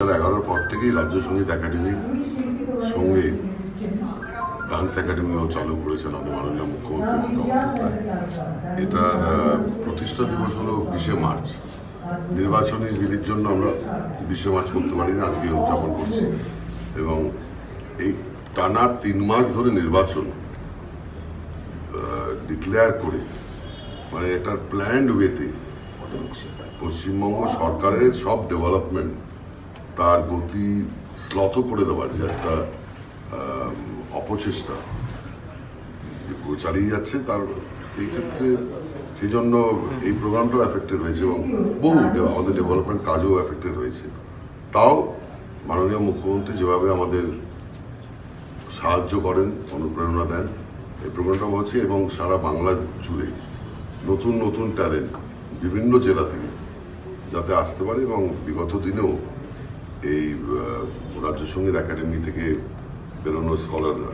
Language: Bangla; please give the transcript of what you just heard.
হাজার এগারোর পর থেকেই রাজ্য সংগীত একাডেমির সঙ্গে ডান্স একাডেমিও চালু করেছেন আমাদের মাননীয় মুখ্যমন্ত্রী মমতা বন্দ্যোপাধ্যায়। এটার প্রতিষ্ঠা দিবস হলো বিশে মার্চ। নির্বাচনী বিধির জন্য আমরা বিশে মার্চ করতে পারি না আজকে উদযাপন করছি। এবং এই টানা তিন মাস ধরে নির্বাচন ডিক্লেয়ার করে মানে এটার প্ল্যান্ড ওয়েতে পশ্চিমবঙ্গ সরকারের সব ডেভেলপমেন্ট তার গতি শ্লথ করে দেওয়ার যে একটা অপচেষ্টা। চালিয়ে যাচ্ছে তার এই ক্ষেত্রে সেই জন্য এই প্রোগ্রামটাও অ্যাফেক্টেড হয়েছে এবং বহু আমাদের ডেভেলপমেন্ট কাজও অ্যাফেক্টেড হয়েছে। তাও মাননীয় মুখ্যমন্ত্রী যেভাবে আমাদের সাহায্য করেন, অনুপ্রেরণা দেন, এই প্রোগ্রামটা হচ্ছে এবং সারা বাংলা জুড়ে নতুন নতুন ট্যালেন্ট বিভিন্ন জেলা থেকে যাতে আসতে পারে এবং বিগত দিনেও এই রাজ্য সংগীত একাডেমি থেকে বেরোনো স্কলাররা